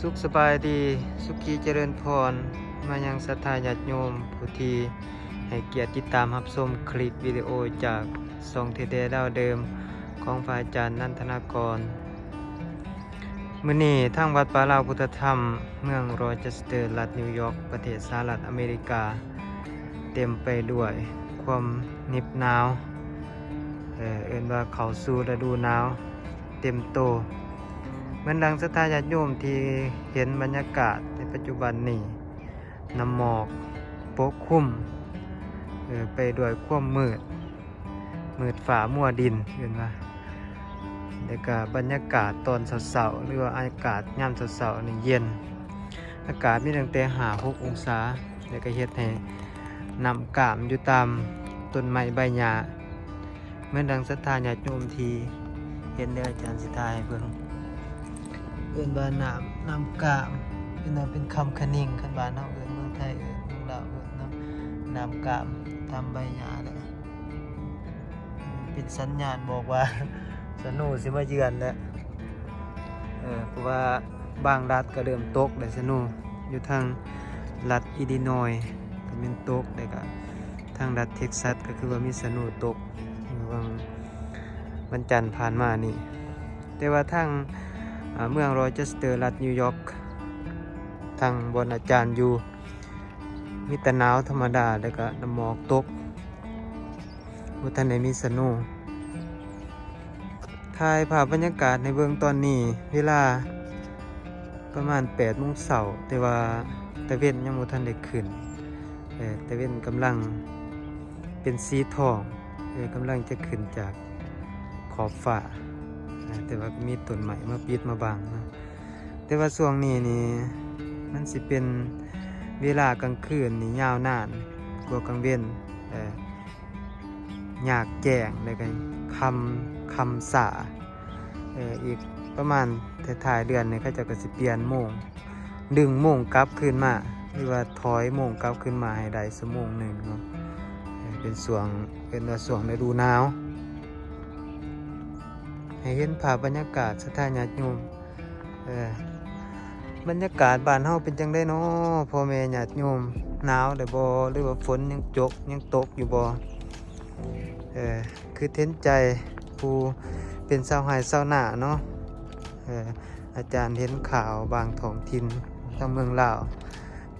สุขสบายดีสุขีเจริญพร มายังศรัทธาญาติโยมผู้ที่ให้เกียรติติดตามรับชมคลิปวิดีโอจากทรงเทเดดาวเดิมของพระอาจารย์นันทนากรมื้อนี้ทางวัดป่าลาวพุทธธรรม เมืองโรเจสเตอร์รัฐนิวยอร์กประเทศสหรัฐอเมริกา เต็มไปด้วยความนิบหนาวเอ่อเอินว่าเขาสู่ฤดูหนาว เต็มโต เหมือนดังสถาญาติโยมที่เห็นบรรยากาศในปัจจุบันนี้น้ำหมอกปกคลุมออไปด้วยความมืด มืดฝ่ามัวดินเห็นว่าแล้วก็บรรยากาศตอนเสาร์ๆหรือว่าอากาศยามเสาร์นี่เย็น อากาศมีตั้งแต่หาหกองศาแล้วก็เฮ็ดให้นำกามอยู่ตามต้นไม้ใบหญ้าเมื่อนดังสถาญาติโยมทีเห็นในอาจารย์สิทายเบิ่ง เอื่นบาน้ำน้ำกามเอื่นว่าเป็นคำคนิ่งคันบ้านเฮาเอื่นเมืองไทยเอื่นเมืองลาวเอื่นเนาะน้ำกามทำใบหญ้าเลยเป็นสัญญาณบอกว่าสนุสิมาเยือนแล้วเออเพราะว่าบางรัฐก็เริ่มตกเลยสนุอยู่ทางรัฐอิลลินอยก็เป็นตกแล้วก็ทางรัฐเท็กซัสก็คือว่ามีสนุตกวันจันทร์ผ่านมานี่ แต่ว่าทาง เมืองโรเจสเตอร์รัฐนิวยอร์กทางบนอาจารย์อยู่ มีแต่หนาวธรรมดา แล้วก็น้ำหมอกตกบุทันในมีสโนูถ่ายภาพบรรยากาศในเบื้องตอนนี้ เวลาประมาณ8โมงเสาร์แต่ว่าตะเวนยังบ่ทันได้ขึ้นเออตะเวนกำลังเป็นสีทองกำลังจะขึ้นจากขอบฟ้า นะแต่ว่ามีต้นใหม่มาปิดมาบังนะแต่ว่าช่วงนี้นี่มันสิเป็นเวลากลางคืนนี่ยาวนานกว่ากลางเว้นเอ่อยากแจ้งแล้วก็คำคำสาเอ่ออีกประมาณท้ายเดือนนี่เขาจะก็สิเปลี่ยนโมง ดึงโมงกลับขึ้นมาหรือว่าถอยโมงกลับขึ้นมาให้ได้สมงหนึ่งเนาะเป็นส่วงเป็นว่าส่วงฤดูหนาว ให้เห็นภาพบรรยากาศสถานญาติโยมเออบรรยากาศบ้านเฮาเป็นจังได้เนาะพ่อแม่ญาติโยมหนาวได้บ่หรือว่าฝนยังจกยังตกอยู่บ่เออคือเท้นใจผู้เป็นชาวไร่ชาวนาเนาะเอออาจารย์เห็นข่าวบางท้องถิ่นทางเมืองลาว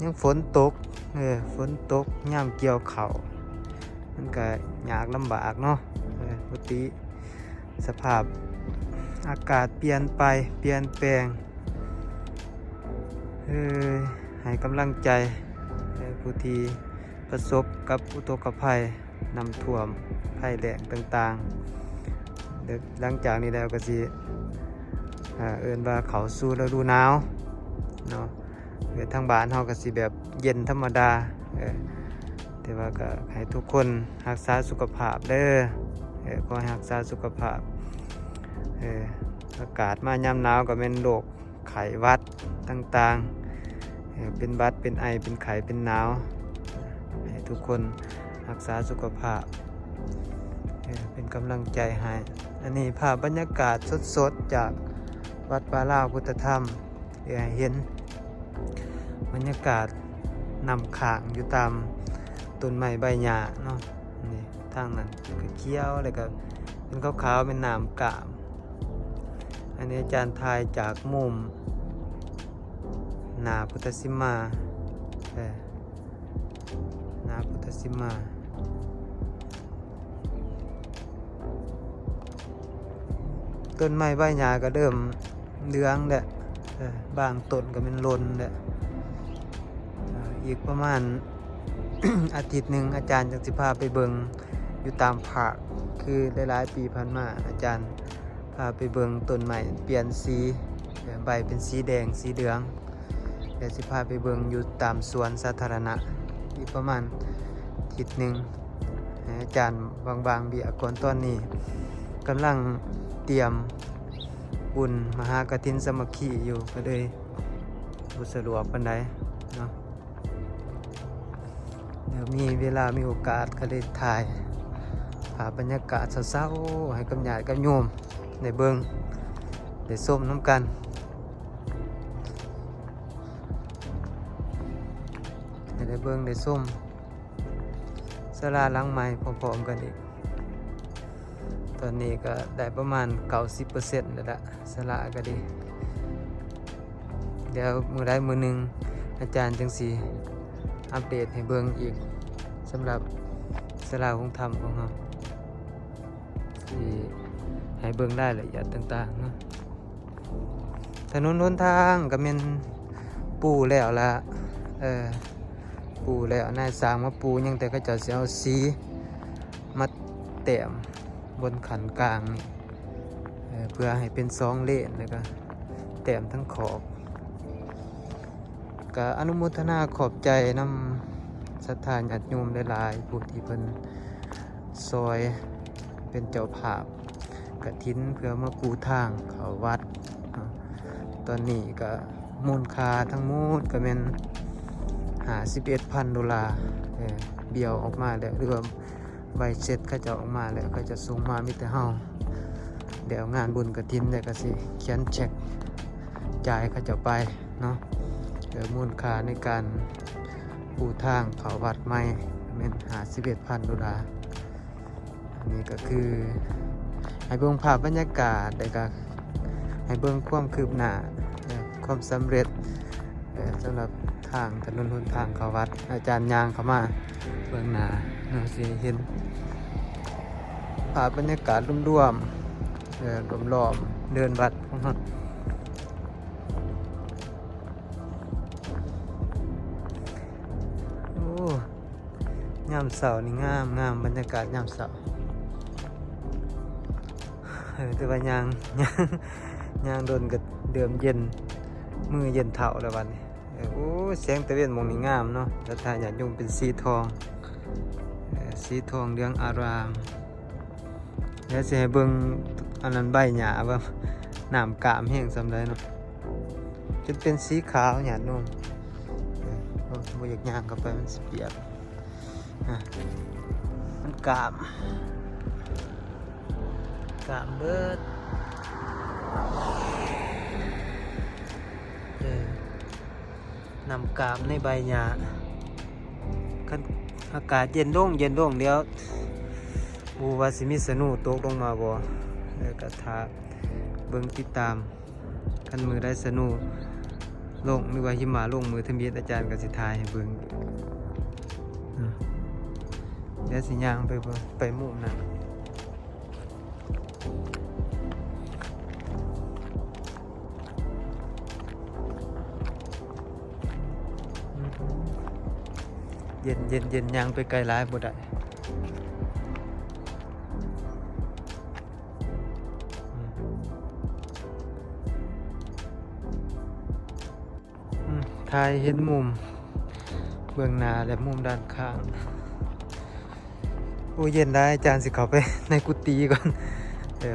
ยังฝนตกเออฝนตกยามเกี่ยวเขามันก็ยากลำบากเนาะเออปกติสภาพ อากาศเปลี่ยนไปเปลี่ยนแปลงเออให้กำลังใจผู้ที่ประสบกับอุทกภัยนำท่วมภัยแล้งต่างๆเดี๋ยวหลังจากนี้แล้วก็สิอ่าเอินว่าเขาสู่ฤดูหนาวเนาะเออทางบ้านเฮาก็สิแบบเย็นธรรมดาเออแต่ว่าก็ให้ทุกคนรักษาสุขภาพเด้อเออขอให้รักษาสุขภาพ อออากาศมายามหนาวก็เป็นโรคไข้วัดต่างๆเออเป็นวัดเป็นไอเป็นไข้เป็นหนาวให้ทุกคนรักษาสุขภาพเออเป็นกำลังใจให้อันนี้ภาพบรรยากาศสดๆจากวัดปาลาวพุทธธรรมเออให้เห็นบรรยากาศนำขางอยู่ตามต้นไม้ใบหญ้าเนาะนี่ทางนั้นก็เขียวแล้วก็เป็นขาวๆเป็นน้ำกาม อันนี้อาจารย์ทายจากมุม นาพุทธสิมานาพุทธสิมาต้นไม้ใบหญ้าก็เริ่มเลืองแหละบางต้นก็เป็นลนแหละอีกประมาณ อาทิตย์หนึ่งอาจารย์จังสิพาไปเบิงอยู่ตามผากคือหลายๆปีผ่านมาอาจารย์ พาไปเบิงต้นใหม่เปลี่ยนสีใบเป็นสีแดงสีเหลือง เดี๋ยวสิพาไปเบิงอยู่ตามสวนสาธารณะ อีกประมาณอาทิศหนึ่งอาจารย์บางบางๆเบียก่อนตอนนี้กำลังเตรียมบุญมหากฐินสมัคคีอยู่ก็เลยบุสะดวกปันไดเนาะเดี๋ยวมีเวลามีโอกาสก็เลยถ่ายภาพบรรยากาศเศร้าๆให้กับญาติกับโยม ไดเบิงได้ส้มน้ำกันไดเบิงได้ส้มสลาล้างไม้พร้อมๆกันอีก ตอนนี้ก็ได้ประมาณ 90%แล้วละสลาก็ดี เดี๋ยวมือได้มือหนึ่งอาจารย์จังสีอัปเดตให้เบิ่งอีกสำหรับสลาคงทำของเราที่ ให้เบิ่งได้ละเอียดต่างๆเนาะถนนหนทางก็เป็นปูแล้วละเออปูแล้วนายสร้างมาปูยังแต่ก็จะสิเอาสีมาแต้มบนขันกลางนี่เเพื่อให้เป็นสองเลนแล้วก็แต้มทั้งขอบก็อนุโมทนาขอบใจนำศรัทธาญาติโยมหลายๆผู้ที่เพิ่นซอยเป็นเจ้าภาพ กระทินเพื่อมาปูทางเขาวัด ตอนนี้ก็มูลค่าทั้งหมดก็เป็นหา11,000ดพันดอลลาร์เบี้ยวออกมาแล้วรวมใบเสร็จเขาจะออกมาแล้วเขาจะส่งมามีแต่เฮาเดี๋ยวงานบุญกระทินเดี๋ยวก็สิเขียนเช็คจ่ายเขาจะไปเนาะเดี๋ยวมูลค่าในการปูทางเขาวัดใหม่เป็นหาสิบเอ็ดพันดอลลาร์อันนี้ก็คือ ให้เบิ่งภาพบรรยากาศแต่ก็ให้เบิ่งความคืบหน้าความสำเร็จเอ่อสำหรับทางถนนหนทางเขาวัด อาจารย์ยางเข้ามาเบิ่งหน้าเราสิเห็นภาพบรรยากาศรวมๆเอ่อรอบๆเดินวัดของเราโอ้ยามเสาร์นี่งามงามบรรยากาศยามเสาร์ ออแต่ว่ายางยางยางโดนกับเดิมเย็นมือเย็นเท่าแล้ววันนี้โอ้แสงตะเวนมองนี่งามเนาะแล้วทายอยากยงเป็นสีทองสีทองเรืองอารามเดี๋ยวสิให้เบิ่งอันนั้นใบหญ้าว่าหน้ำกามแห้งสำไรเนาะจนเป็นสีขาวหยาดนุ่มโอ้บ่อยากยางเข้าไปมันเปียกมันกาม กามเบิดเออนำกามในใบหญ้าคันอากาศเย็นลงเย็นลงเดี๋ยวบูวาสิมีสนูตกลงมาบ่เออกระทาเบิ่งติดตามคันมือได้สนูลงหรือว่าหิมะลงมือทะเบียนอาจารย์กสิทายให้เบิ่งอืมเดี๋ยวสิย่างไปไปหมู่นั่น เย็นเย็นเย็นย่างไปไกลหลายบ่ได้อืมอืมถ่ายเห็นมุม เบื้องหน้าและมุมด้านข้าง โอ้เย็นได้อาจารย์สิเขาไปในกุฏิก่อน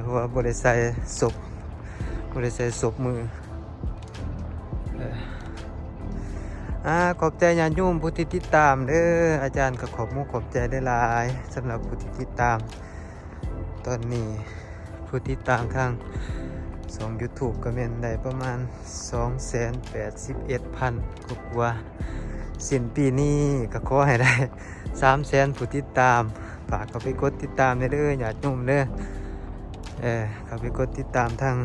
เพราะว่าบริใส่ศพบริใส่ศพมือ อ่าขอบใจญาติโยมผู้ที่ติดตามเด้ออาจารย์ก็ขอบมุกขอบใจได้หลายสำหรับผู้ที่ติดตาม ตอนนี้ผู้ติดตามทางสอง YouTube ก็เป็นได้ประมาณ 2 8 1พันกว่าสิ้นปีนี้ก็ขอให้ได้3แสนผู้ติดตาม ฝากเขาไปกดติดตามได้เด้ออย่าจุ่มเด้อเออเขาไปกดติดตามทาง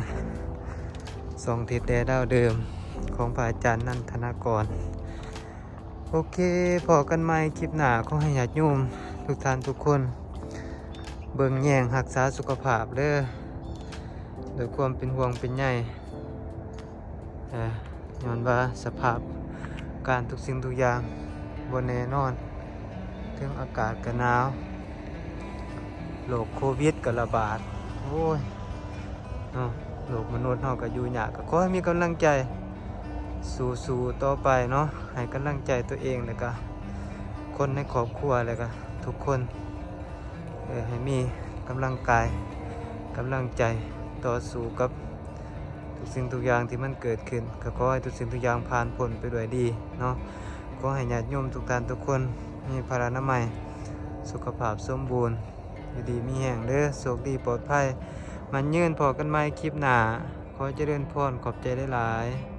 สองทิศแดดาวเดิมของพระอาจารย์นันทนากร โอเคพอกันใหม่คลิปหน้าขอให้ญาติโยมทุกท่านทุกคน เบิ่งแยงรักษาสุขภาพเด้อโดยความเป็นห่วงเป็นใยเอ่ย้อนว่าสภาพการทุกสิ่งทุกอย่างบนแน่นอน ถึงอากาศก็หนาวโรคโควิดก็ระบาด โอ้ยโลกมนุษย์เฮาก็อยู่ยากก็ขอให้มีกำลังใจ สู้ๆต่อไปเนาะให้กำลังใจตัวเองแล้วก็คนในครอบครัวแล้วก็ทุกคนเออให้มีกำลังกายกำลังใจต่อสู้กับทุกสิ่งทุกอย่างที่มันเกิดขึ้นก็ขอให้ทุกสิ่งทุกอย่างผ่านพ้นไปด้วยดีเนาะขอให้ญาติโยมทุกท่านทุกคนมีพลานามัยสุขภาพสมบูรณ์อยู่ดีมีแห่งเด้อโชคดีปลอดภัย มันยืนพอกันไหมคลิปหนาขอเจริญพรขอบใจได้หลาย